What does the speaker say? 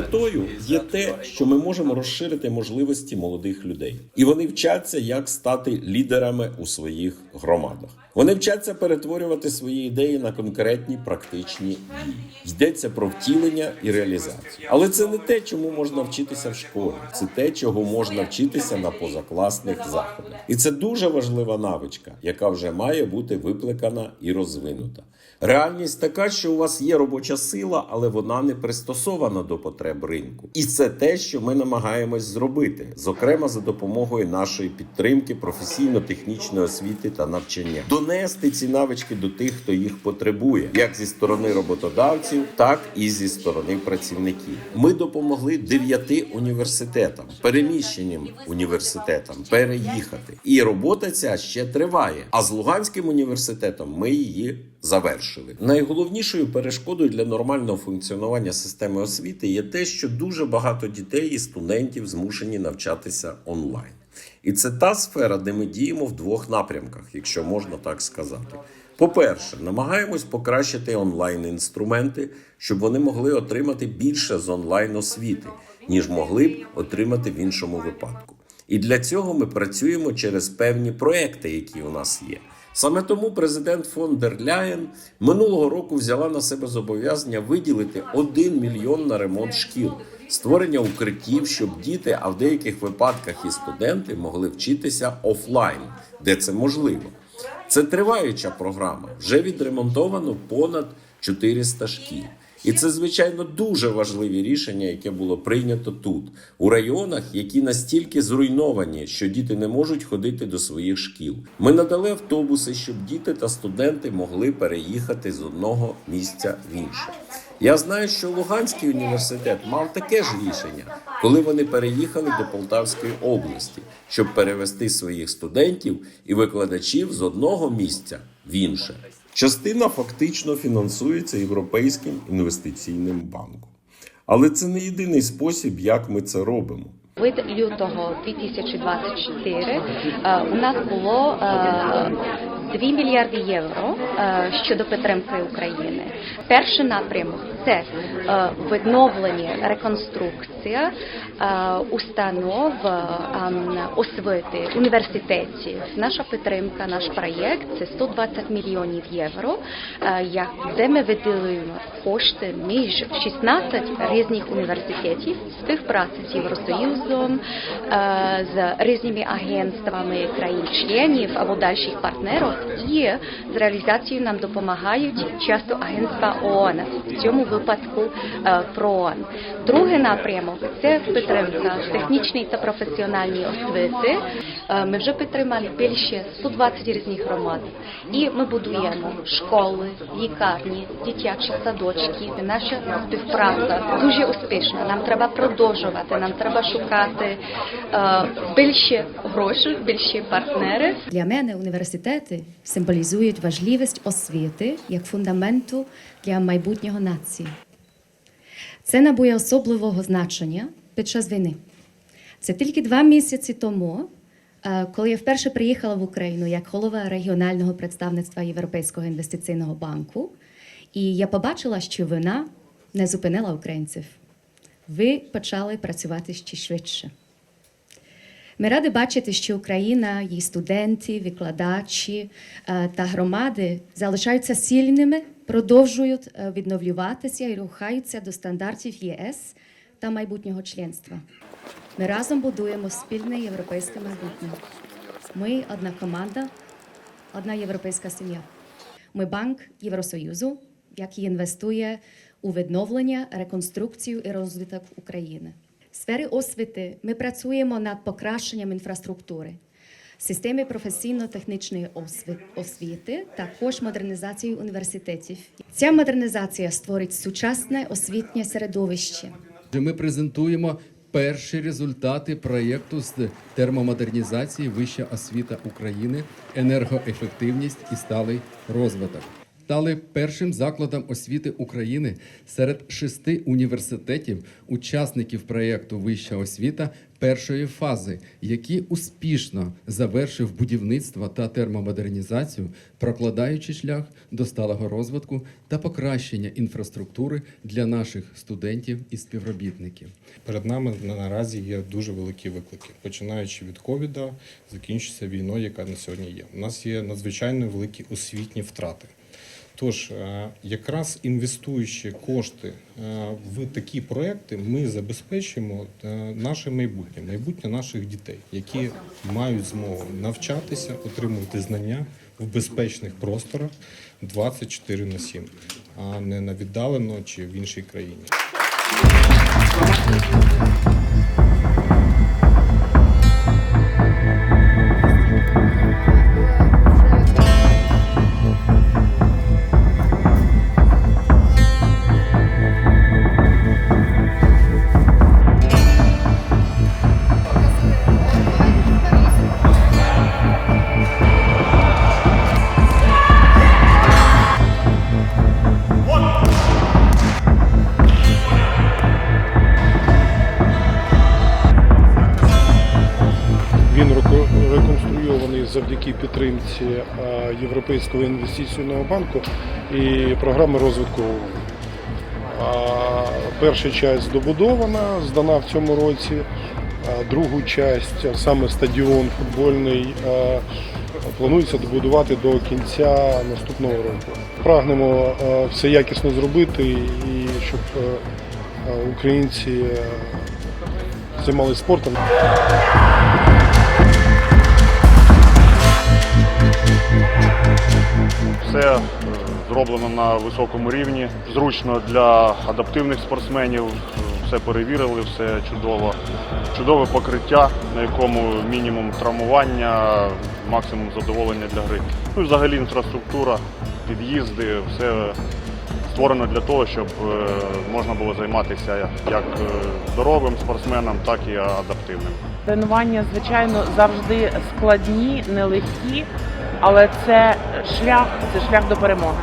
метою є те, що ми можемо розширити можливості молодих людей, і вони вчаться, як стати лідерами у своїх громадах. Вони вчаться перетворювати свої ідеї на конкретні практичні дії. Йдеться про втілення і реалізацію. Але це не те, чому можна вчитися в школі. Це те, чого можна вчитися на позакласних заходах. І це дуже важлива навичка, яка вже має бути викликана і розвинута. Реальність така, що у вас є робоча сила, але вона не пристосована до потреб ринку. І це те, що ми намагаємось зробити, зокрема за допомогою нашої підтримки професійно-технічної освіти та навчання, донести ці навички до тих, хто їх потребує, як зі сторони роботодавців, так і зі сторони працівників. Ми допомогли дев'яти університетам, переміщеним університетам переїхати. І робота ця ще триває. А з Луганським університетом ми її завершили. Найголовнішою перешкодою для нормального функціонування системи освіти є те, що дуже багато дітей і студентів змушені навчатися онлайн. І це та сфера, де ми діємо в двох напрямках, якщо можна так сказати. По-перше, намагаємось покращити онлайн-інструменти, щоб вони могли отримати більше з онлайн освіти, ніж могли б отримати в іншому випадку. І для цього ми працюємо через певні проекти, які у нас є. Саме тому президент фон дер Ляєн минулого року взяла на себе зобов'язання виділити 1 мільйон на ремонт шкіл, створення укриттів, щоб діти, а в деяких випадках і студенти могли вчитися офлайн, де це можливо. Це триваюча програма. Вже відремонтовано понад 400 шкіл. І це, звичайно, дуже важливі рішення, яке було прийнято тут, у районах, які настільки зруйновані, що діти не можуть ходити до своїх шкіл. Ми надали автобуси, щоб діти та студенти могли переїхати з одного місця в інше. Я знаю, що Луганський університет мав таке ж рішення, коли вони переїхали до Полтавської області, щоб перевести своїх студентів і викладачів з одного місця в інше. Частина фактично фінансується Європейським інвестиційним банком. Але це не єдиний спосіб, як ми це робимо. Від лютого 2024 е, у нас було е, 2 мільярди євро е, щодо підтримки України. Перший напрямок це е, відновлення, реконструкція е, установ ем, освіти, університетів. Наша підтримка, наш проєкт це 120 мільйонів євро, де ми виділюємо кошти між 16 різних університетів, співпраці з Євросоюзом, з різними агентствами країн-членів або дальших партнерів, і з реалізацією нам допомагають часто агентства ООН, в цьому випадку е, ПРООН. Другий напрямок це підтримка технічної та професіональної освіти. Е, Ми вже підтримали більше 120 різних громад, і ми будуємо школи, лікарні, дитячі садочки. Наша співпраця дуже успішна. Нам треба продовжувати. Нам треба шукати е, більше грошей, більше партнерів. Для мене університети символізують важливість освіти як фундаменту для майбутнього нації. Це набує особливого значення під час війни. Це тільки два місяці тому, е, коли я вперше приїхала в Україну як голова регіонального представництва Європейського інвестиційного банку, і я побачила, що війна не зупинила українців. Ви почали працювати ще швидше. Ми раді бачити, що Україна, її студенти, викладачі е, та громади залишаються сильними, продовжують е, відновлюватися і рухаються до стандартів ЄС та майбутнього членства. Ми разом будуємо спільне європейське майбутнє. Ми одна команда, одна європейська сім'я. Ми банк Євросоюзу, який інвестує у відновлення, реконструкцію і розвиток України. Сфері освіти ми працюємо над покращенням інфраструктури, системи професійно-технічної осві- освіти, також модернізацією університетів. Ця модернізація створить сучасне освітнє середовище. Ми презентуємо перші результати проєкту з термомодернізації Вища освіта України, енергоефективність і сталий розвиток. Стали першим закладом освіти України серед шести університетів, учасників проєкту Вища освіта першої фази, який успішно завершив будівництво та термомодернізацію, прокладаючи шлях до сталого розвитку та покращення інфраструктури для наших студентів і співробітників. Перед нами наразі є дуже великі виклики, починаючи від ковіда, закінчиться війною, яка на сьогодні є. У нас є надзвичайно великі освітні втрати. Тож, е, якраз інвестуючи кошти е, в такі проекти, ми забезпечимо е, наше майбутнє, майбутнє наших дітей, які мають змогу навчатися, отримувати знання в безпечних просторах 24 на 7, а не на віддалено чи в іншій країні. Завдяки підтримці е, Європейського інвестиційного банку і програми розвитку. Перша часть добудована, здана в цьому році. Другу часть, саме стадіон футбольний, планується добудувати до кінця наступного року. Прагнемо все якісно зробити і щоб е, українці е, займалися спортом. Все е, зроблено на високому рівні, зручно для адаптивних спортсменів. Все перевірили, все чудово. Чудове покриття, на якому мінімум травмування, максимум задоволення для гри. Ну і взагалі інфраструктура, під'їзди, все створено для того, щоб е, можна було займатися як е, здоровим спортсменам, так і адаптивним. Тренування, звичайно, завжди складні, нелегкі, але це шлях, це шлях до перемоги.